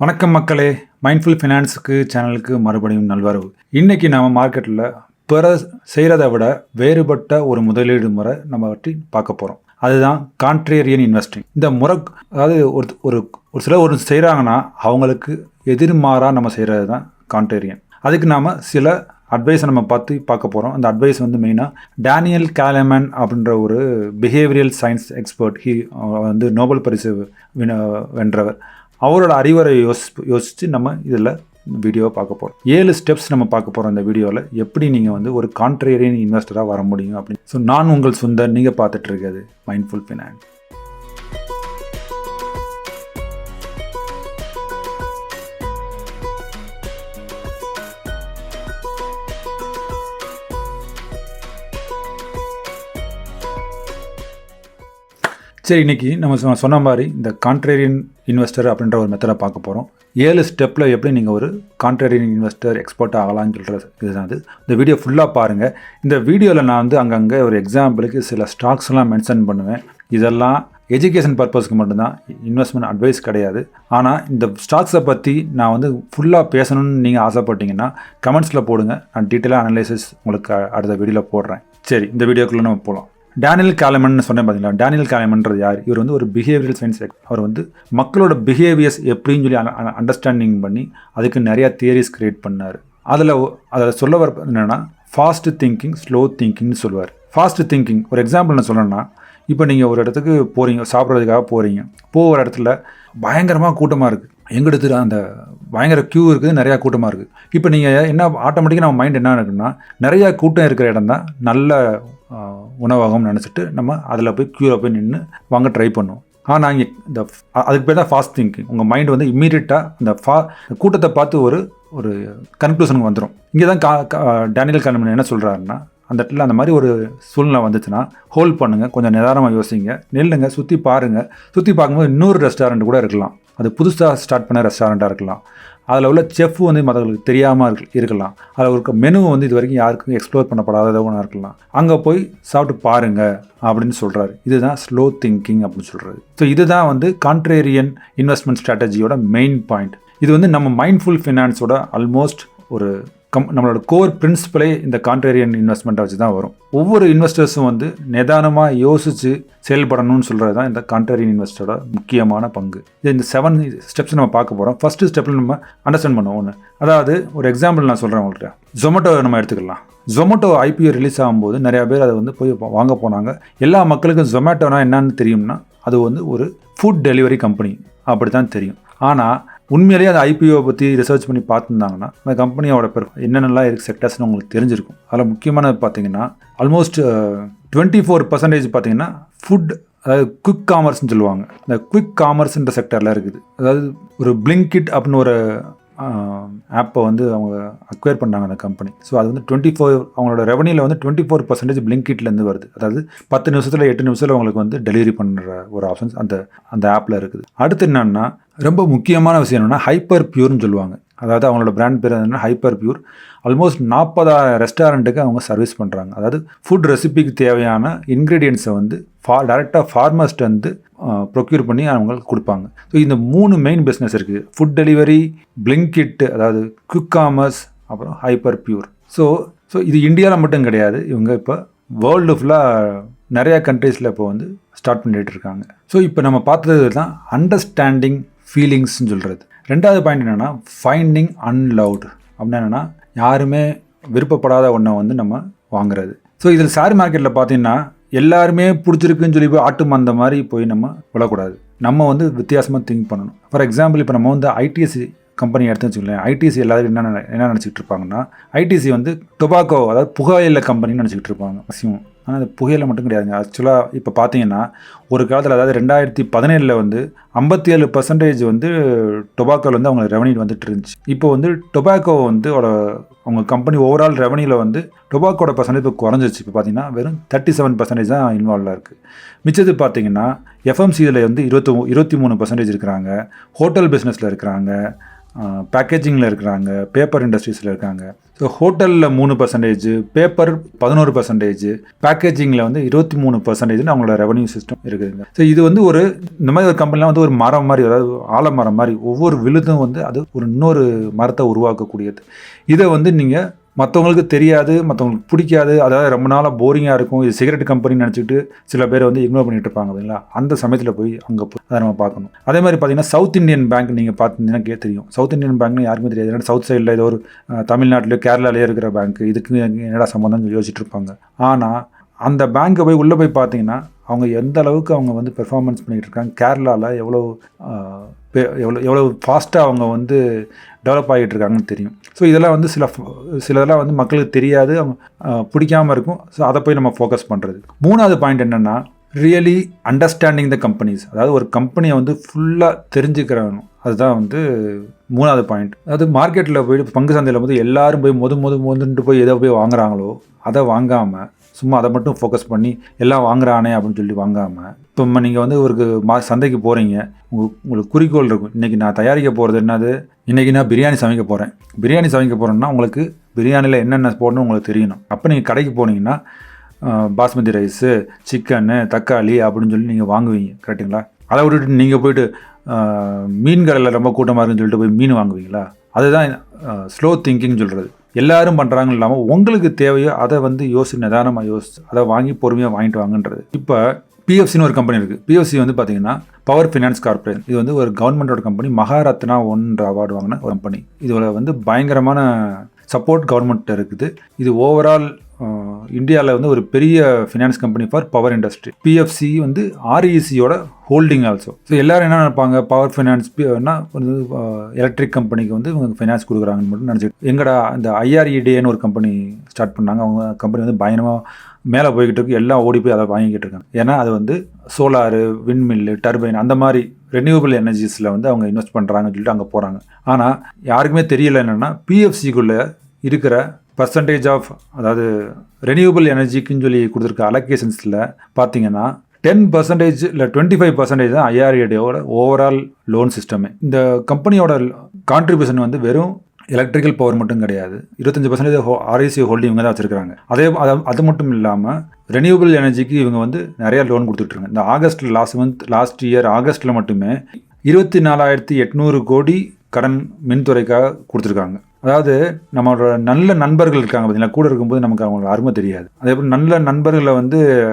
வணக்கம் மக்களே. மைண்ட்ஃபுல் ஃபினான்ஸுக்கு சேனலுக்கு மறுபடியும் நல்வரவு. இன்றைக்கி நம்ம மார்க்கெட்டில் பிற செய்கிறத விட வேறுபட்ட ஒரு முதலீடு முறை நம்ம பற்றி பார்க்க போகிறோம் அதுதான் கான்ட்ரேரியன் இன்வெஸ்டிங் இந்த முறை அதாவது ஒரு ஒரு ஒரு சிலர் ஒரு செய்கிறாங்கன்னா அவங்களுக்கு எதிர்மாறாக நம்ம செய்கிறது தான் கான்ட்ரேரியன் அதுக்கு நாம் சில அட்வைஸை நம்ம பார்த்து பார்க்க போகிறோம் அந்த அட்வைஸ் வந்து மெயினாக டேனியல் கேலமன் அப்படின்ற ஒரு பிஹேவியல் சயின்ஸ் எக்ஸ்பர்ட் ஹி வந்து நோபல் பரிசு வென்றவர். அவரோட அறிவுரை யோசி யோசித்து நம்ம இதில் வீடியோவை பார்க்க போகிறோம் ஏழு ஸ்டெப்ஸ் நம்ம பார்க்க போகிறோம் இந்த வீடியோவில் எப்படி நீங்கள் வந்து ஒரு கான்ட்ரேரியன் இன்வெஸ்டராக வர முடியும் அப்படின்னு. ஸோ நான் உங்கள் சுந்தர் நீங்கள் பார்த்துட்டு இருக்கிறது மைண்ட்ஃபுல் ஃபினான்ஸ் சரி இன்னைக்கு நம்ம சொன்ன மாதிரி இந்த கான்ட்ரேரியன் இன்வெஸ்டர் அப்படின்ற ஒரு மெத்தடை பார்க்க போகிறோம் ஏழு ஸ்டெப்பில் எப்படி நீங்கள் ஒரு கான்ட்ரேரியன் இன்வெஸ்டர் எக்ஸ்பர்ட் ஆகலாம்னு சொல்கிற இதுதான் அது. இந்த வீடியோ ஃபுல்லாக பாருங்கள் இந்த வீடியோவில் நான் வந்து அங்கங்கே ஒரு எக்ஸாம்பிளுக்கு சில ஸ்டாக்ஸ்லாம் மென்ஷன் பண்ணுவேன். இதெல்லாம் எஜுகேஷன் பர்பஸ்க்கு மட்டும்தான். இன்வெஸ்ட்மெண்ட் அட்வைஸ் கிடையாது. ஆனால் இந்த ஸ்டாக்ஸை பற்றி நான் வந்து ஃபுல்லாக பேசணும்னு நீங்கள் ஆசைப்பட்டீங்கன்னா கமெண்ட்ஸில் போடுங்க. நான் டீட்டெயிலாக அனலைசிஸ் உங்களுக்கு அடுத்த வீடியோவில் போடுறேன். சரி இந்த வீடியோக்குள்ளே நம்ம போகலாம் டேனியல் காலமன் சொன்னேன் பார்த்தீங்களா டேனியல் காலமன்றது யார்? இவர் வந்து ஒரு பிஹேவியல் சயின்ஸ் அவர் வந்து மக்களோட பிஹேவியர்ஸ் எப்படின்னு சொல்லி அண்டர்ஸ்டாண்டிங் பண்ணி அதுக்கு நிறையா தியரிஸ் கிரியேட் பண்ணார். அதில் அதில் சொல்ல வர என்னென்னா ஃபாஸ்ட் திங்கிங் ஸ்லோ திங்கிங்னு சொல்லுவார். ஃபாஸ்ட் திங்கிங் ஒரு எக்ஸாம்பிள் நான் சொல்லணும்னா இப்போ நீங்கள் ஒரு இடத்துக்கு போகிறீங்க சாப்பிட்றதுக்காக போகிறீங்க போகிற இடத்துல பயங்கரமாக கூட்டமாக இருக்குது எங்கிட்ட அந்த பயங்கர க்யூ இருக்குது நிறையா கூட்டமாக இருக்குது இப்போ நீங்கள் என்ன ஆட்டோமேட்டிக்காக நம்ம மைண்ட் என்ன இருக்குன்னா நிறையா கூட்டம் இருக்கிற இடம் தான் நல்ல உணவகம்னு நினச்சிட்டு நம்ம அதில் போய் க்யூவில் போய் நின்று வாங்க ட்ரை பண்ணுவோம். ஆனால் இங்கே இந்த அதுக்கு பேர் தான் ஃபாஸ்ட் திங்கிங் உங்கள் மைண்ட் வந்து இம்மீடியட்டாக இந்த ஃபா கூட்டத்தை பார்த்து ஒரு ஒரு கன்க்ளூஷனுக்கு வந்துடும் இங்கே தான் கா கா- டேனியல் காலமன் என்ன சொல்கிறாருன்னா அந்த இடத்துல அந்த மாதிரி ஒரு சூழ்நிலை வந்துச்சுன்னா ஹோல்ட் பண்ணுங்கள் கொஞ்சம் நிதானமாக யோசிங்க நில்லுங்க சுற்றி பாருங்கள் சுற்றி பார்க்கும்போது இன்னொரு ரெஸ்டாரண்ட் கூட இருக்கலாம். அது புதுசாக ஸ்டார்ட் பண்ண ரெஸ்டாரண்ட்டாக இருக்கலாம். அதில் உள்ள செஃப் வந்து மற்றவங்களுக்கு தெரியாமல் இருக்கு இருக்கலாம். அதில் ஒரு மெனு வந்து இது வரைக்கும் யாருக்கும் எக்ஸ்ப்ளோர் பண்ணப்படாத ஒன்றா இருக்கலாம். அங்கே போய் சாப்பிட்டு பாருங்க அப்படின்னு சொல்கிறாரு இதுதான் ஸ்லோ திங்கிங் அப்படின்னு சொல்கிறது ஸோ இதுதான் வந்து கான்ட்ரேரியன் இன்வெஸ்ட்மெண்ட் ஸ்ட்ராட்டஜியோட மெயின் பாயிண்ட் இது வந்து நம்ம மைண்ட்ஃபுல் ஃபினான்ஸோட ஆல்மோஸ்ட் ஒரு கம் நம்மளோட கோர் பிரின்சிபலே இந்த கான்ட்ரேரியன் இன்வெஸ்ட்மெண்ட்டை வச்சு தான் வரும். ஒவ்வொரு இன்வெஸ்டர்ஸும் வந்து நிதானமாக யோசித்து செயல்படணும்னு சொல்கிறது தான் இந்த கான்ட்ரேரியன் இன்வெஸ்டரோட முக்கியமான பங்கு. இது இந்த செவன் ஸ்டெப்ஸ் நம்ம பார்க்க போகிறோம் ஃபஸ்ட்டு ஸ்டெப்பில் நம்ம அண்டர்ஸ்டாண்ட் பண்ணுவோம் ஒன்று அதாவது ஒரு எக்ஸாம்பிள் நான் சொல்கிறேன் உங்கள்கிட்ட ஜொமேட்டோ நம்ம எடுத்துக்கலாம். ஜொமேட்டோ ஐபிஓ ரிலீஸ் ஆகும்போது நிறையா பேர் அதை வந்து போய் வாங்க போனாங்க. எல்லா மக்களுக்கும் ஜொமேட்டோனா என்னன்னு தெரியும்னா அது வந்து ஒரு ஃபுட் டெலிவரி கம்பெனி அப்படி தான் தெரியும். ஆனால் உண்மையிலேயே அந்த ஐபிஓ பற்றி ரிசர்ச் பண்ணி பார்த்துருந்தாங்கன்னா அந்த கம்பெனியோட பெர் என்னென்னலாம் இருக்குது செக்டர்ஸ்னு உங்களுக்கு தெரிஞ்சிருக்கும். அதில் முக்கியமானது பார்த்தீங்கன்னா ஆல்மோஸ்ட் டுவெண்ட்டி ஃபோர் பர்சன்டேஜ் பார்த்தீங்கன்னா ஃபுட் அதாவது குவிக் காமர்ஸ்னு சொல்லுவாங்க. இந்த குவிக் காமர்ஸ்ன்ற செக்டரில் இருக்குது. அதாவது ஒரு பிளிங்கிட் அப்படின்னு ஒரு ஆப்பை வந்து அவங்க அக்வயர் பண்ணாங்க அந்த கம்பெனி ஸோ அது வந்து டுவெண்ட்டி ஃபோர் அவங்களோட ரெவன்யூவில் வந்து டுவெண்ட்டி ஃபோர் பர்சன்டேஜ் பிளிங்கிட்லேருந்து வருது. அதாவது பத்து நிமிஷத்தில் எட்டு நிமிஷத்தில் அவங்களுக்கு வந்து டெலிவரி பண்ணுற ஒரு ஆப்ஷன்ஸ் அந்த அந்த ஆப்பில் இருக்குது. அடுத்து என்னென்னா ரொம்ப முக்கியமான விஷயம் என்னென்னா ஹைப்பர் பியூர்னு சொல்லுவாங்க. அதாவது அவங்களோட பிராண்ட் பேர் என்னென்னா ஹைப்பர் பியூர் ஆல்மோஸ்ட் நாற்பதாயிரம் ரெஸ்டாரண்ட்டுக்கு அவங்க சர்வீஸ் பண்ணுறாங்க அதாவது ஃபுட் ரெசிபிக்கு தேவையான இன்க்ரீடியன்ஸை வந்து ஃபா டேரெக்டாக ஃபார்மர்ஸ்ட் வந்து ப்ரொக்யூர் பண்ணி அவங்களுக்கு கொடுப்பாங்க. ஸோ இந்த மூணு மெயின் பிஸ்னஸ் இருக்குது ஃபுட் டெலிவரி பிளிங்கிட் அதாவது குக் காமர்ஸ் அப்புறம் ஹைப்பர் பியூர் ஸோ ஸோ இது இந்தியாவில் மட்டும் கிடையாது. இவங்க இப்போ வேர்ல்டு ஃபுல்லாக நிறையா கண்ட்ரீஸில் இப்போ வந்து ஸ்டார்ட் பண்ணிட்டு இருக்காங்க. ஸோ இப்போ நம்ம பார்த்தது தான் அண்டர்ஸ்டாண்டிங் ஃபீலிங்ஸ்னு சொல்கிறது ரெண்டாவது பாயிண்ட் என்னென்னா ஃபைண்டிங் அன்லவுட் அப்படின்னா என்னென்னா யாருமே விருப்பப்படாத ஒன்றை வந்து நம்ம வாங்குறது. ஸோ இதில் ஷேர் மார்க்கெட்டில் பார்த்தீங்கன்னா எல்லாருமே பிடிச்சிருக்குன்னு சொல்லி போய் ஆட்டு மந்த மாதிரி போய் நம்ம விழக்கூடாது. நம்ம வந்து வித்தியாசமாக திங்க் பண்ணணும். ஃபார் எக்ஸாம்பிள் இப்போ நம்ம வந்து ஐடிஎஸ்சி கம்பெனி எடுத்து வச்சுக்கலேன் ஐடிசி எல்லாரும் என்ன என்ன நினச்சிக்கிட்டு இருப்பாங்கன்னா ஐடிசி வந்து டொபாக்கோ அதாவது புகையில கம்பெனின்னு நினச்சிக்கிட்டு இருப்பாங்க. மேக்ஸிமம் ஆனால் அது புகையில மட்டும் கிடையாதுங்க. ஆக்சுவலாக இப்போ பார்த்தீங்கன்னா ஒரு காலத்தில் அதாவது ரெண்டாயிரத்தி பதினேழில் வந்து ஐம்பத்தி ஏழு பர்சன்டேஜ் வந்து டொபாக்கோவில் வந்து அவங்க ரெவன்யூ வந்துட்டு இருந்துச்சு. இப்போ வந்து டொபாக்கோ வந்து அவங்க கம்பெனி ஓவரால் ரெவன்யூவில் வந்து டொபாக்கோட பர்சன்டேஜ் இப்போ குறைஞ்சிச்சு இப்போ பார்த்தீங்கன்னா வெறும் தேர்ட்டி செவன் பர்சன்டேஜ் தான் இன்வால்வாக இருக்குது மிச்சது பார்த்தீங்கன்னா எஃப்எம்சியில் வந்து இருபத்தி இருபத்தி மூணு பர்சன்டேஜ் இருக்கிறாங்க. ஹோட்டல் பிஸ்னஸில் இருக்கிறாங்க. பேக்கேஜிங்கில் இருக்கிறாங்க பேப்பர் இண்டஸ்ட்ரீஸில் இருக்காங்க. ஸோ ஹோட்டலில் மூணு பர்சன்டேஜ் பேப்பர் பதினோரு பர்சன்டேஜ் பேக்கேஜிங்கில் வந்து இருபத்தி மூணு பர்சன்டேஜ்னு அவங்களோட ரெவன்யூ சிஸ்டம் இருக்குதுங்க. ஸோ இது வந்து ஒரு இந்த மாதிரி ஒரு கம்பெனிலாம் வந்து ஒரு மரம் மாதிரி அதாவது ஆலமரம் மாதிரி ஒவ்வொரு விழுதும் வந்து அது ஒரு இன்னொரு மரத்தை உருவாக்கக்கூடியது. இதை வந்து நீங்கள் மற்றவங்களுக்கு தெரியாது மற்றவங்களுக்கு பிடிக்காது அதாவது ரொம்ப நாளாக போரிங்காக இருக்கும். இது சிகரெட் கம்பெனின்னு நினச்சிட்டு சில பேர் வந்து இக்னோர் பண்ணிகிட்டு இருப்பாங்க பார்த்தீங்களா அந்த சமயத்தில் போய் அங்கே போய் அதை நம்ம பார்க்கணும். அதே மாதிரி பார்த்தீங்கன்னா சவுத் இந்தியன் பேங்க் நீங்கள் பார்த்தீங்கன்னா கே தெரியும். சவுத் இந்தியன் பேங்க்னு யாருக்குமே தெரியாது. ஏன்னா சவுத் சைடில் ஏதோ ஒரு அஹ், கேரளாலேயே கேரளாலேயோ இருக்கிற பேங்க் இதுக்கு என்னடா சம்மந்தம் யோசிச்சுட்டு இருப்பாங்க. ஆனால் அந்த பேங்க்கை போய் உள்ளே போய் பார்த்தீங்கன்னா அவங்க எந்த அளவுக்கு அவங்க வந்து பெர்ஃபார்மன்ஸ் பண்ணிகிட்டு இருக்காங்க கேரளாவில் எவ்வளோ பெ- எவ்வளோ எவ்வளோ ஃபாஸ்ட்டாக அவங்க வந்து டெவலப் ஆகிட்டு இருக்காங்கன்னு தெரியும். ஸோ இதெல்லாம் வந்து சில சிலதெல்லாம் வந்து மக்களுக்கு தெரியாது அவங்க பிடிக்காம இருக்கும். ஸோ அதை போய் நம்ம ஃபோக்கஸ் பண்ணுறது மூணாவது பாயிண்ட் என்னென்னா ரியலி அண்டர்ஸ்டாண்டிங் த கம்பெனிஸ் அதாவது ஒரு கம்பெனியை வந்து ஃபுல்லாக தெரிஞ்சுக்கிறாங்க. அதுதான் வந்து மூணாவது பாயிண்ட் அதாவது மார்க்கெட்டில் போய் பங்கு சந்தையில் வந்து எல்லாரும் போய் மொது மொது மொதுன்ட்டு போய் எதை போய் வாங்குறாங்களோ அதை வாங்காமல் சும்மா அதை மட்டும் ஃபோக்கஸ் பண்ணி எல்லாம் வாங்குறானே அப்படின்னு சொல்லி வாங்காமல் இப்போ நீங்கள் வந்து ஒரு மா சந்தைக்கு போகிறீங்க உங்களுக்கு உங்களுக்கு குறிக்கோள் இருக்கும். இன்றைக்கி நான் தயாரிக்க போகிறது என்னது? இன்றைக்கி நான் பிரியாணி சமைக்க போகிறேன் பிரியாணி சமைக்க போகிறேன்னா உங்களுக்கு பிரியாணியில் என்னென்ன போடணும் உங்களுக்கு தெரியணும். அப்போ நீங்கள் கடைக்கு போனீங்கன்னா பாஸ்மதி ரைஸு சிக்கனு தக்காளி அப்படின்னு சொல்லி நீங்கள் வாங்குவீங்க. கரெக்டுங்களா அதை விட்டுட்டு நீங்கள் போயிட்டு மீன் கடையில் ரொம்ப கூட்டமாக இருக்குன்னு சொல்லிட்டு போய் மீன் வாங்குவீங்களா? அதுதான் ஸ்லோ திங்கிங் சொல்கிறது எல்லாரும் பண்ணுறாங்க இல்லாமல் உங்களுக்கு தேவையோ அதை வந்து யோசி நிதானமாக யோசிச்சு அதை வாங்கி பொறுமையாக வாங்கிட்டு வாங்கன்றது. இப்போ பிஎஃப்சின்னு ஒரு கம்பெனி இருக்குது பிஎஃப்சி வந்து பார்த்தீங்கன்னா பவர் ஃபினான்ஸ் கார்பரேஷன் இது வந்து ஒரு கவர்மெண்டோட கம்பெனி மகாரத்னா ஒன்ற அவார்டு வாங்கின ஒரு கம்பெனி இதில் வந்து பயங்கரமான சப்போர்ட் கவர்மெண்ட் இருக்குது. இது ஓவரால் இந்தியாவில் வந்து ஒரு பெரிய finance company for power industry PFC வந்து ஆர்இசியோட ஹோல்டிங் ஆல்சோ ஸோ எல்லோரும் என்ன நினைப்பாங்க? பவர் ஃபைனான்ஸ் வந்து எலக்ட்ரிக் கம்பெனிக்கு வந்து இவங்க ஃபைனான்ஸ் கொடுக்குறாங்கன்னு மட்டும் நினச்சிட்டு எங்கடா இந்த ஐஆர்இடிஏன்னு ஒரு கம்பெனி ஸ்டார்ட் பண்ணாங்க. அவங்க கம்பெனி வந்து பயங்கரமாக மேலே போய்கிட்டு இருக்கு. எல்லாம் ஓடி போய் அதை வாங்கிக்கிட்டு இருக்காங்க. ஏன்னா அது வந்து சோலாரு விண்மில்லு டர்பைன் அந்த மாதிரி ரெனியூவபிள் எனர்ஜிஸில் வந்து அவங்க இன்வெஸ்ட் பண்ணுறாங்கன்னு சொல்லிட்டு அங்கே போகிறாங்க ஆனால் யாருக்குமே தெரியல என்னென்னா பிஎஃப்சிக்குள்ளே இருக்கிற பர்சன்டேஜ் ஆஃப் அதாவது ரெனியூபிள் எனர்ஜிக்குன்னு சொல்லி கொடுத்துருக்க அலோகேஷன்ஸில் பார்த்தீங்கன்னா டென் பர்சன்டேஜ் இல்லை டுவெண்ட்டி ஃபைவ் பர்சன்டேஜ் தான் ஐஆர்ஏடியோட ஓவரால் லோன் சிஸ்டமே இந்த கம்பெனியோட கான்ட்ரிபியூஷன் வந்து வெறும் எலக்ட்ரிக்கல் பவர் மட்டும் கிடையாது. இருபத்தஞ்சு பர்சன்டேஜ் ஹோ ஆர்ஐசி ஹோல்டிங் இவங்க தான் வச்சிருக்காங்க அதே அது அது மட்டும் இல்லாமல் ரெனியூபிள் எனர்ஜிக்கு இவங்க வந்து நிறைய லோன் கொடுத்துட்ருங்க இந்த August last month last year ஆகஸ்ட்டில் மட்டுமே இருபத்தி நாலாயிரத்தி எட்நூறு கோடி கடன் மின்துறைக்காக கொடுத்துருக்காங்க. அதாவது நம்மளோட நல்ல நண்பர்கள் இருக்காங்க பார்த்தீங்களா கூட இருக்கும்போது நமக்கு அவங்களுக்கு அருமை தெரியாது. அதே போல் நல்ல நண்பர்களை வந்து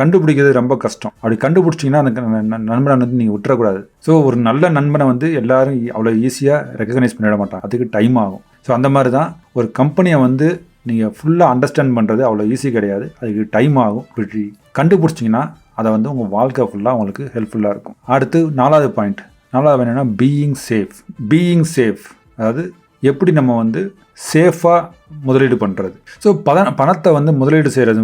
கண்டுபிடிக்கிறது ரொம்ப கஷ்டம். அப்படி கண்டுபிடிச்சிங்கன்னா அந்த ந- ந- நண்பனை வந்து நீங்கள் விட்டுறக்கூடாது. ஸோ ஒரு நல்ல நண்பனை வந்து எல்லாரும் அவ்வளோ ஈஸியாக ரெக்கக்னைஸ் பண்ணிட மாட்டாங்க. அதுக்கு டைம் ஆகும். ஸோ அந்த மாதிரி தான் ஒரு கம்பெனியை வந்து நீங்கள் ஃபுல்லாக அண்டர்ஸ்டாண்ட் பண்ணுறது அவ்வளோ ஈஸி கிடையாது. அதுக்கு டைம் ஆகும். இப்படி கண்டுபிடிச்சிங்கன்னா அதை வந்து உங்கள் வாழ்க்கை ஃபுல்லாக உங்களுக்கு ஹெல்ப்ஃபுல்லாக இருக்கும். அடுத்து நாலாவது பாயிண்ட் நாலாவது என்னென்னா பீயிங் சேஃப் பீயிங் சேஃப் அதாவது எப்படி நம்ம வந்து சேஃபாக முதலீடு பண்ணுறது ஸோ பத பணத்தை வந்து முதலீடு செய்கிறது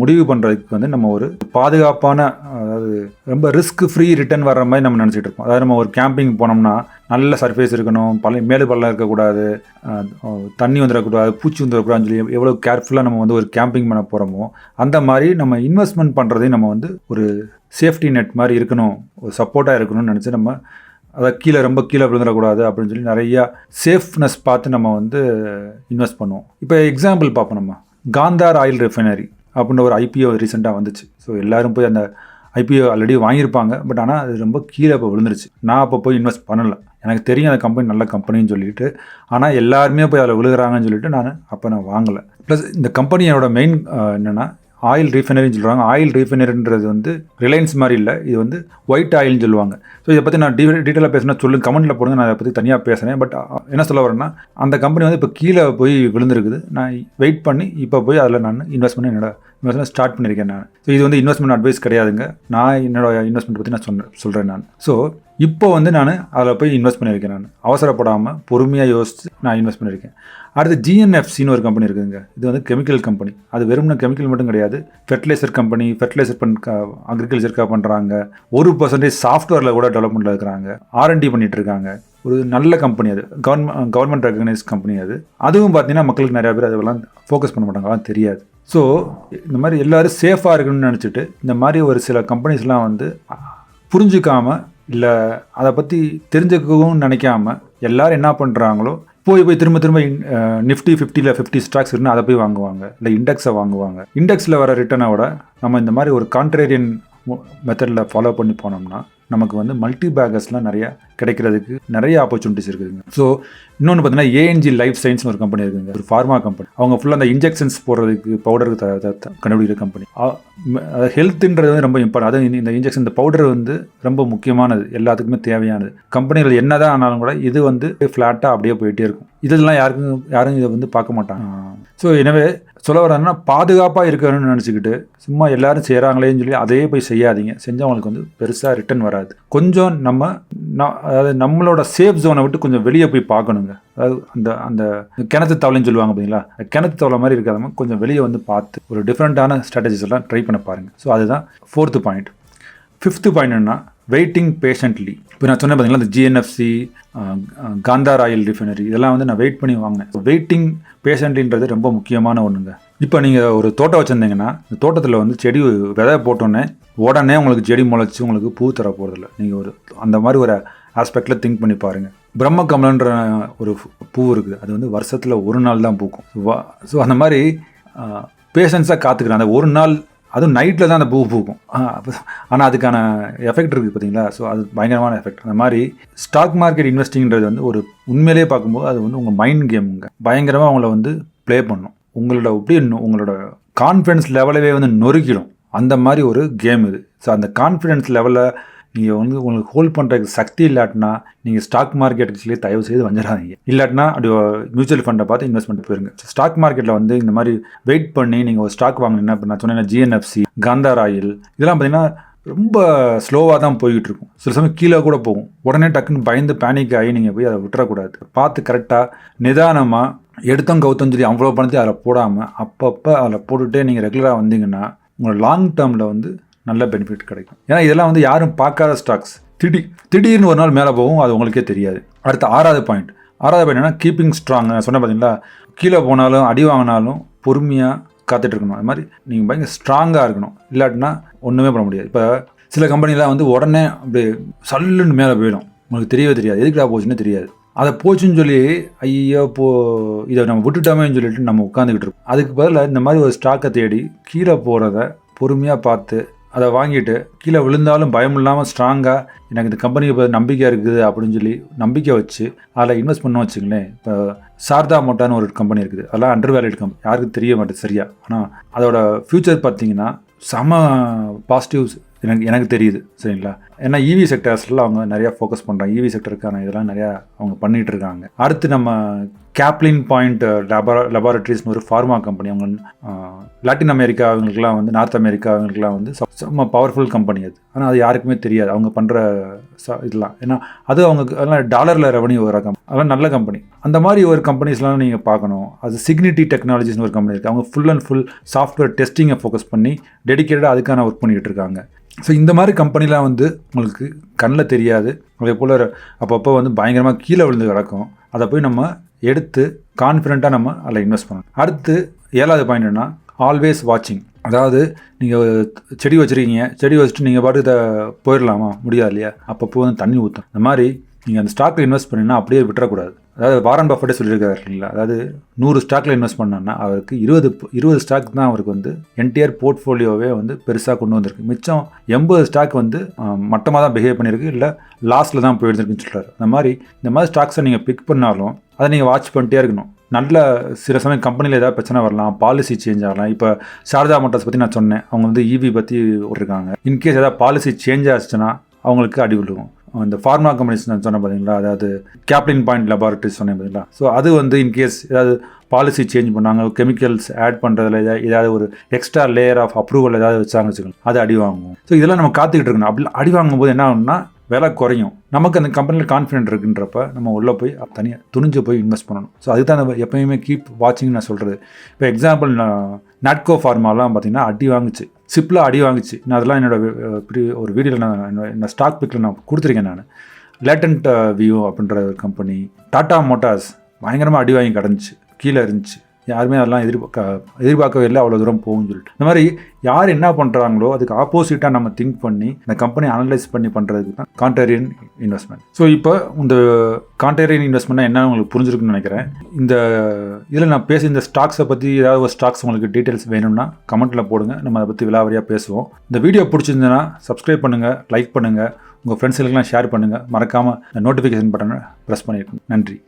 முடிவு பண்ணுறதுக்கு வந்து நம்ம ஒரு பாதுகாப்பான அதாவது ரொம்ப ரிஸ்க் ஃப்ரீ ரிட்டர்ன் வர்ற மாதிரி நம்ம நினச்சிட்டு இருப்போம் அதாவது நம்ம ஒரு கேம்பிங் போனோம்னா நல்ல சர்ஃபேஸ் இருக்கணும் பழைய மேடு பள்ளம் இருக்கக்கூடாது தண்ணி வந்துடக்கூடாது பூச்சி வந்துடக்கூடாதுன்னு சொல்லி எவ்வளோ கேர்ஃபுல்லாக நம்ம வந்து ஒரு கேம்பிங் பண்ண போகிறோமோ அந்த மாதிரி நம்ம இன்வெஸ்ட்மெண்ட் பண்ணுறதையும் நம்ம வந்து ஒரு சேஃப்டி நெட் மாதிரி இருக்கணும் ஒரு சப்போர்ட்டாக இருக்கணும்னு நினச்சி நம்ம அதை கீழே ரொம்ப கீழே விழுந்துடக்கூடாது அப்படின்னு சொல்லி நிறையா சேஃப்னஸ் பார்த்து நம்ம வந்து இன்வெஸ்ட் பண்ணுவோம். இப்போ எக்ஸாம்பிள் பார்ப்போம் நம்ம. காந்தார் ஆயில் ரிஃபைனரி அப்படின்ற ஒரு ஐபிஓ ரீசெண்டாக வந்துச்சு. ஸோ எல்லாரும் போய் அந்த ஐபிஓ ஆல்ரெடி வாங்கியிருப்பாங்க. பட் ஆனால் அது ரொம்ப கீழே இப்போ விழுந்துருச்சு. நான் அப்போ போய் இன்வெஸ்ட் பண்ணலை. எனக்கு தெரியும் அந்த கம்பெனி நல்ல கம்பெனின்னு சொல்லிட்டு. ஆனால் எல்லாருமே போய் அதில் விழுகிறாங்கன்னு சொல்லிட்டு நான் அப்போ நான் வாங்கலை. ப்ளஸ் இந்த கம்பெனியோட மெயின் என்னென்னா ஆயில் ரீஃபைனரின்னு சொல்கிறாங்க ஆயில் ரீஃபைனரின்றது வந்து ரிலையன்ஸ் மாதிரி இல்லை. இது வந்து ஒயிட் ஆயில்னு சொல்லுவாங்க. ஸோ இதை பற்றி நான் டீ டீட்டெயிலாக பேசினா சொல்லுங்க. கமெண்ட்டில் போடுங்க. நான் அதை பற்றி தனியாக பேசுகிறேன் பட் என்ன சொல்ல வரேன்னா அந்த கம்பெனி வந்து இப்போ கீழே போய் விழுந்திருக்குது. நான் வெயிட் பண்ணி இப்போ போய் அதில் நான் இன்வெஸ்ட் பண்ணி என்னோட இன்வெஸ்ட்மெண்ட் ஸ்டார்ட் பண்ணியிருக்கேன் நான். ஸோ இது வந்து இன்வெஸ்ட்மெண்ட் அட்வைஸ் கிடையாதுங்க. நான் என்னோட இன்வெஸ்ட்மெண்ட் பற்றி நான் சொன்ன சொல்கிறேன் நான். ஸோ இப்போ வந்து நான் அதில் போய் இன்வெஸ்ட் பண்ணியிருக்கேன் நான். அவசரப்படாமல் பொறுமையாக யோசித்து நான் இன்வெஸ்ட் பண்ணியிருக்கேன். அடுத்து ஜிஎன்எஃப்சின்னு ஒரு கம்பெனி இருக்குதுங்க. இது வந்து கெமிக்கல் கம்பெனி அது வெறும்னா கெமிக்கல் மட்டும் கிடையாது. ஃபெர்டிலைசர் கம்பெனி ஃபெர்டிலைசர் பண் அக்ரிகல்ச்சருக்காக பண்ணுறாங்க ஒரு பர்சன்டேஜ் சாஃப்ட்வேரில் கூட டெவலப்மெண்ட்டில் இருக்கிறாங்க. ஆர்என்டி பண்ணிட்டு இருக்காங்க. ஒரு நல்ல கம்பெனி அது. கவர்மெண்ட் கவர்மெண்ட் ரெகனைஸ் கம்பெனி அது. அதுவும் பார்த்தீங்கன்னா மக்களுக்கு நிறையா பேர் அதெல்லாம் ஃபோக்கஸ் பண்ண மாட்டாங்க. அதெல்லாம் தெரியாது. ஸோ இந்த மாதிரி எல்லோரும் சேஃபாக இருக்கணும்னு நினச்சிட்டு இந்த மாதிரி ஒரு சில கம்பெனிஸ்லாம் வந்து புரிஞ்சுக்காமல் இல்லை அதை பற்றி தெரிஞ்சுக்கவும் நினைக்காம எல்லாரும் என்ன பண்ணுறாங்களோ போய் போய் திரும்ப திரும்ப நிஃப்டி ஃபிஃப்டியில் ஃபிஃப்டி ஸ்டாக்ஸ் இருந்தால் அதை போய் வாங்குவாங்க. இல்லை இண்டெக்ஸை வாங்குவாங்க. இண்டெக்ஸில் வர ரிட்டர்னை விட நம்ம இந்த மாதிரி ஒரு கான்ட்ரேரியன் மெத்தடில் ஃபாலோ பண்ணி போனோம்னா நமக்கு வந்து மல்டி பேக்கர்ஸ்லாம் நிறைய கிடைக்கிறதுக்கு நிறைய ஆப்பர்ச்சுனிட்டிஸ் இருக்குதுங்க. ஸோ இன்னொன்று பார்த்தீங்கன்னா ஏஎன்ஜி லைஃப் சயின்ஸ்னு ஒரு கம்பெனி இருக்குங்க. ஒரு ஃபார்மா கம்பெனி அவங்க ஃபுல்லாக அந்த இன்ஜெக்ஷன்ஸ் போடுறதுக்கு த- கண்டுபிடிக்கிற கம்பெனி ஹெல்த்துன்றது வந்து ரொம்ப இம்பார்ட்டன் அதுவும் இந்த இன்ஜெக்ஷன் இந்த பவுடர் வந்து ரொம்ப முக்கியமானது. எல்லாத்துக்குமே தேவையானது. கம்பெனிகள் என்னதான் ஆனாலும் கூட இது வந்து ஃப்ளாட்டாக அப்படியே போயிட்டே இருக்கும். இதெல்லாம் யாருக்கும் யாரும் இதை வந்து பார்க்க மாட்டாங்க. ஸோ எனவே சொல்ல வரேன்னா பாதுகாப்பாக இருக்கணும்னு நினச்சிக்கிட்டு சும்மா எல்லாரும் செய்கிறாங்களேன்னு சொல்லி அதையே போய் செய்யாதீங்க. செஞ்சவங்களுக்கு வந்து பெருசாக ரிட்டர்ன் வராது. கொஞ்சம் நம்ம அதாவது நம்மளோட சேஃப் ஜோனை விட்டு கொஞ்சம் வெளியே போய் பார்க்கணுங்க. அதாவது அந்த அந்த கிணத்து தவளைன்னு சொல்லுவாங்க பார்த்தீங்களா கிணத்து தவளை மாதிரி இருக்காதவங்க கொஞ்சம் வெளியே வந்து பார்த்து ஒரு டிஃப்ரெண்ட்டான ஸ்ட்ராட்டஜிஸ் எல்லாம் ட்ரை பண்ண பாருங்கள் ஸோ அதுதான் fourth point fifth point waiting patiently இப்போ நான் சொன்னேன் பார்த்தீங்களா இந்த ஜிஎன்எஃப்சி காந்தார் ஆயில் ரிஃபைனரி இதெல்லாம் வந்து நான் வெயிட் பண்ணி வாங்கினேன். வெயிட்டிங் பேஷண்ட்லின்றது ரொம்ப முக்கியமான ஒன்றுங்க இப்போ நீங்கள் ஒரு தோட்டம் வச்சுருந்தீங்கன்னா இந்த தோட்டத்தில் வந்து செடி விதை போட்டோன்னே உடனே உங்களுக்கு செடி முளைச்சி உங்களுக்கு பூ தர போகிறதில்ல நீங்கள் ஒரு அந்த மாதிரி ஒரு ஆஸ்பெக்டில் திங்க் பண்ணி பாருங்கள் பிரம்மகமலன்ற ஒரு பூ இருக்குது. அது வந்து வருஷத்தில் ஒரு நாள் தான் பூக்கும். ஸோ அந்த மாதிரி பேஷன்ஸாக காத்துக்கிறேன். அந்த ஒரு நாள் அதுவும் நைட்டில் தான் அந்த பூ பூக்கும். ஆனால் அதுக்கான எஃபெக்ட் இருக்குது பார்த்தீங்களா ஸோ அது பயங்கரமான எஃபெக்ட் அந்த மாதிரி ஸ்டாக் மார்க்கெட் இன்வெஸ்டிங்கிறது வந்து ஒரு உண்மையிலேயே பார்க்கும்போது அது வந்து உங்கள் மைண்ட் கேமுங்க பயங்கரமாக அவங்கள வந்து ப்ளே பண்ணும். உங்களோட எப்படி உங்களோட கான்ஃபிடன்ஸ் லெவலவே வந்து நொறுக்கிடும். அந்த மாதிரி ஒரு கேம் இது. ஸோ அந்த கான்ஃபிடென்ஸ் லெவலில் நீங்கள் வந்து உங்களுக்கு ஹோல்ட் பண்ணுறதுக்கு சக்தி இல்லாட்டினா நீங்கள் ஸ்டாக் மார்க்கெட்டுக்குள்ளே தயவு செய்து வந்துடாதீங்க இல்லாட்டினா அப்படி மியூச்சுவல் ஃபண்டை பார்த்து இன்வெஸ்ட்மெண்ட் போயிருங்க. ஸ்டாக் மார்க்கெட்டில் வந்து இந்த மாதிரி வெயிட் பண்ணி நீங்கள் ஒரு ஸ்டாக் வாங்கினீங்கன்னா இப்போ நான் சொன்னேன் ஜிஎன்எஃப்சி காந்தார் ஆயில் இதெல்லாம் பார்த்தீங்கன்னா ரொம்ப ஸ்லோவாக தான் போய்கிட்டு இருக்கும் சில சமயம் கீழே கூட போகும். உடனே டக்குன்னு பயந்து பேனிக் ஆகி நீங்கள் போய் அதை விட்டுறக்கூடாது. பார்த்து கரெக்டாக நிதானமாக எடுத்தோம் கவுத்தம் சொல்லி அவ்வளோ பணத்தையும் அதில் போடாமல் அப்பப்போ அதில் போட்டுகிட்டே நீங்கள் ரெகுலராக வந்தீங்கன்னா உங்களோட லாங் டேர்மில் வந்து நல்ல பெனிஃபிட் கிடைக்கும். ஏன்னா இதெல்லாம் வந்து யாரும் பார்க்காத ஸ்டாக்ஸ் திடீர் திடீர்னு ஒரு நாள் மேலே போகும் அது உங்களுக்கே தெரியாது. அடுத்த ஆறாவது பாயிண்ட் ஆறாவது பாயிண்ட் என்ன கீப்பிங் ஸ்ட்ராங் நான் சொன்னேன் பார்த்தீங்களா கீழே போனாலும் அடி வாங்கினாலும் பொறுமையாக காத்துட்டு இருக்கணும். அது மாதிரி நீங்கள் பயங்கர ஸ்ட்ராங்காக இருக்கணும். இல்லாட்டினா ஒன்றுமே பண்ண முடியாது. இப்போ சில கம்பெனிலாம் வந்து உடனே அப்படியே சல்லுன்னு மேலே போயிடும். உங்களுக்கு தெரியவே தெரியாது. எதுக்குடா போச்சுன்னு தெரியாது. அதை போச்சுன்னு சொல்லி ஐயோ போ இதை நம்ம விட்டுட்டோமேன்னு சொல்லிட்டு நம்ம உட்காந்துக்கிட்டு இருக்கோம். அதுக்கு பதிலாக இந்த மாதிரி ஒரு ஸ்டாக்கை தேடி கீழே போகிறத பொறுமையாக பார்த்து அதை வாங்கிட்டு கீழே விழுந்தாலும் பயம் இல்லாமல் ஸ்ட்ராங்காக எனக்கு இந்த கம்பெனிக்கு இப்போ நம்பிக்கை இருக்குது அப்படின்னு சொல்லி நம்பிக்கை வச்சு அதில் இன்வெஸ்ட் பண்ண வச்சுங்களேன் இப்போ சாரதா மோட்டான்னு ஒரு கம்பெனி இருக்குது. அதெல்லாம் அண்டர் வேலிட் கம்பெனி யாருக்கும் தெரிய மாட்டேது சரியா. ஆனால் அதோட ஃப்யூச்சர் பார்த்தீங்கன்னா செம பாசிட்டிவ்ஸ் எனக்கு எனக்கு தெரியுது. சரிங்களா? ஏன்னா இவி செக்டர்ஸில் அவங்க நிறையா ஃபோக்கஸ் பண்ணுறாங்க இவி செக்டருக்கான இதெல்லாம் நிறையா அவங்க பண்ணிகிட்டு இருக்காங்க. அடுத்து நம்ம கேப்லின் பாயிண்ட் லெபா லெபார்ட்ரிஸ்னு ஒரு ஃபார்மா கம்பெனி அவங்க uh, லாட்டின் அமெரிக்கா அவங்களுக்குலாம் வந்து நார்த் அமெரிக்கா அவங்களுக்குலாம் வந்து செம்ம பவர்ஃபுல் கம்பெனி அது. ஆனால் அது யாருக்குமே தெரியாது. அவங்க பண்ணுற இதெல்லாம். ஏன்னா அது அவங்க அதெல்லாம் டாலரில் ரெவன்யூ வர கம்பெனி அதெல்லாம் நல்ல கம்பெனி அந்த மாதிரி ஒரு கம்பெனிஸ்லாம் நீங்கள் பார்க்கணும். அது சிக்னிட்டி டெக்னாலஜிஸ்னு ஒரு கம்பெனி இருக்குது அவங்க ஃபுல் அண்ட் ஃபுல் சாஃப்ட்வேர் டெஸ்டிங்கை ஃபோக்கஸ் பண்ணி டெடிக்கேட்டடாக அதுக்கான ஒர்க் பண்ணிகிட்டு இருக்காங்க. ஸோ இந்த மாதிரி கம்பெனிலாம் வந்து உங்களுக்கு கண்ணில் தெரியாது. அதே போல் அப்பப்போ வந்து பயங்கரமாக கீழே விழுந்து கிடக்கும். அதை போய் நம்ம எடுத்து கான்ஃபிடெண்ட்டாக நம்ம அதில் இன்வெஸ்ட் பண்ணணும். அடுத்து ஏழாவது பாயிண்ட் என்ன ஆல்வேஸ் வாட்சிங் அதாவது நீங்கள் செடி வச்சுருக்கீங்க செடி வச்சுட்டு நீங்கள் பாட்டு இதை போயிடலாமா? முடியாது இல்லையா? அப்பப்போ வந்து தண்ணி ஊற்றும் இந்த மாதிரி நீங்கள் அந்த ஸ்டாக்கில் இன்வெஸ்ட் பண்ணிங்கன்னா அப்படியே விட்டுறக்கூடாது. அதாவது வாரன் பஃபட்டே சொல்லியிருக்காரு இல்லைங்களா? அதாவது நூறு ஸ்டாக்கில் இன்வெஸ்ட் பண்ணோன்னா அவருக்கு இருபது இருபது ஸ்டாக் தான் அவருக்கு வந்து என்டையர் போர்ட்ஃபோலியோவே வந்து பெருசாக கொண்டு வந்திருக்கு. மிச்சம் எண்பது ஸ்டாக் வந்து மட்டமாக தான் பிஹேவ் பண்ணியிருக்கு இல்லை லாஸ்ட்டில் தான் போயிருந்துருக்குன்னு சொல்கிறாரு அந்த மாதிரி இந்த மாதிரி ஸ்டாக்ஸை நீங்கள் பிக் பண்ணாலும் அதை நீங்கள் வாட்ச் பண்ணிட்டே இருக்கணும். நல்ல சில சமயம் கம்பெனியில் ஏதாவது பிரச்சனை வரலாம் பாலிசி சேஞ்ச் ஆகலாம். இப்போ சாரதா மோட்டர்ஸ் பற்றி நான் சொன்னேன். அவங்க வந்து இவி பற்றி விட்ருக்காங்க இன்கேஸ் ஏதாவது பாலிசி சேஞ்ச் ஆச்சுன்னா அவங்களுக்கு அடி விழுகும். இந்த ஃபார்மா கம்பெனிஸ் நான் சொன்னேன் பார்த்தீங்களா அதாவது கேப்லின் பாயிண்ட் லெபார்ட்டரிஸ் சொன்னேன் பார்த்தீங்களா ஸோ அது வந்து இன்கேஸ் ஏதாவது பாலிசி சேஞ்ச் பண்ணாங்க கெமிக்கல்ஸ் ஆட் பண்ணுறதுல ஏதாவது ஏதாவது ஒரு எக்ஸ்ட்ரா லேயர் ஆஃப் அப்ரூவல் ஏதாவது வச்சாங்க வச்சுக்கோங்க அது அடி வாங்குவோம் ஸோ இதெல்லாம் நம்ம காத்துக்கிட்டு இருக்கணும். அப்படி அடி வாங்கும்போது என்ன ஆகும்னா விலை குறையும். நமக்கு அந்த கம்பெனியில் கான்ஃபிடென்ட் இருக்குன்றப்ப நம்ம உள்ளே போய் தனியாக துணிஞ்சு போய் இன்வெஸ்ட் பண்ணணும். ஸோ அதுதான் நம்ம எப்பயுமே கீப் வாட்சிங் நான் சொல்கிறது இப்போ எக்ஸாம்பிள் நாட்கோ ஃபார்மாலாம் பார்த்தீங்கன்னா அடி வாங்குச்சு. சிப்பில் அடி வாங்குச்சு. நான் அதெல்லாம் என்னோட ஒரு வீடியோவில் நான் என்னோட- ஸ்டாக் பிக்கில் நான் கொடுத்துருக்கேன் நான். லேட்டன்ட் வியூ அப்படின்ற ஒரு கம்பெனி டாடா மோட்டார்ஸ் பயங்கரமாக அடி வாங்கி கிடந்துச்சு. கீழே இருந்துச்சு. யாருமே அதெல்லாம் எதிர்பார்க்க எதிர்பார்க்கவே இல்லை. அவ்வளோ தூரம் போகும்னு சொல்லிட்டு. இந்த மாதிரி யார் என்ன பண்ணுறாங்களோ அதுக்கு ஆப்போசிட்டாக நம்ம திங்க் பண்ணி இந்த கம்பெனி அனலைஸ் பண்ணி பண்ணுறதுக்கு தான் கான்ட்ரேரியன் இன்வெஸ்ட்மெண்ட் ஸோ இப்போ இந்த கான்ட்ரேரியன் இன்வெஸ்ட்மெண்ட்னா என்ன உங்களுக்கு புரிஞ்சிருக்குன்னு நினைக்கிறேன். இந்த இதில் நான் பேசி இந்த ஸ்டாக்ஸை பற்றி ஏதாவது ஒரு ஸ்டாக்ஸ் உங்களுக்கு டீட்டெயில்ஸ் வேணும்னா கமெண்ட்டில் போடுங்க. நம்ம அதை பற்றி விலாவரியாக பேசுவோம். இந்த வீடியோ பிடிச்சிருந்ததுன்னா சப்ஸ்கிரைப் பண்ணுங்கள் லைக் பண்ணுங்கள் உங்கள் ஃப்ரெண்ட்ஸுக்கெல்லாம் ஷேர் பண்ணுங்கள் மறக்காமல் நோட்டிஃபிகேஷன் பட்டனை ப்ரெஸ் பண்ணியிருக்கோம் நன்றி.